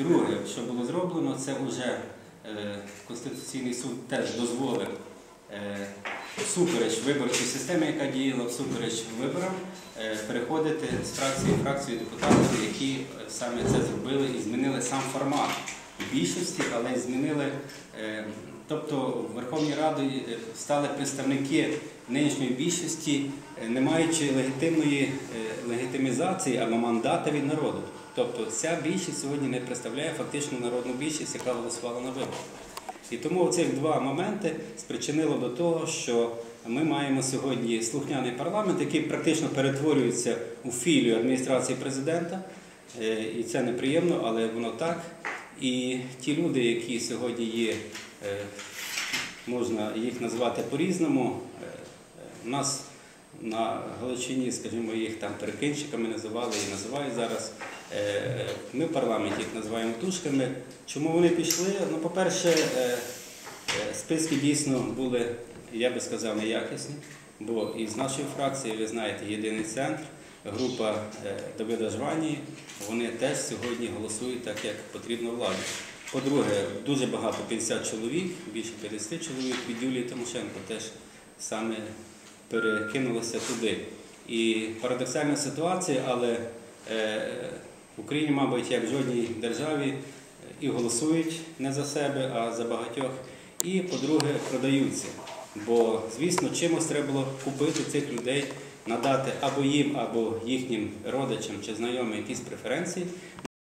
Друге, що було зроблено, це вже е, Конституційний суд теж дозволив е, всупереч виборчій системі, яка діяла всупереч виборам, е, переходити з фракції в фракцію депутатів, які саме це зробили і змінили сам формат більшості, але змінили. Тобто в Верховній Раді стали представники нинішньої більшості, не маючи легітимної легітимізації або мандата від народу. Тобто ця більшість сьогодні не представляє фактично народну більшість, яка голосувала на виборах. І тому ці два моменти спричинило до того, що ми маємо сьогодні слухняний парламент, який практично перетворюється у філію адміністрації президента. Е, І це неприємно, але воно так. І ті люди, які сьогодні є, е, можна їх назвати по-різному. Е, е, У нас на Галичині, скажімо, їх там перекинщиками називали і називають зараз. Е, Ми в парламенті їх називаємо тушками. Чому вони пішли? Ну, по-перше, е, е, списки дійсно були, я би сказав, неякісні, бо із нашої фракції, ви знаєте, єдиний центр, група Давида Жванії, вони теж сьогодні голосують так, як потрібно владі. По-друге, дуже багато 50 чоловік, більше 50 чоловік від Юлії Тимошенко теж саме перекинулося туди. І парадоксальна ситуація, але е, в Україні, мабуть, як в жодній державі, і голосують не за себе, а за багатьох. І, по-друге, продаються. Бо, звісно, чимось треба було купити цих людей, надати або їм, або їхнім родичам чи знайомим якісь преференції.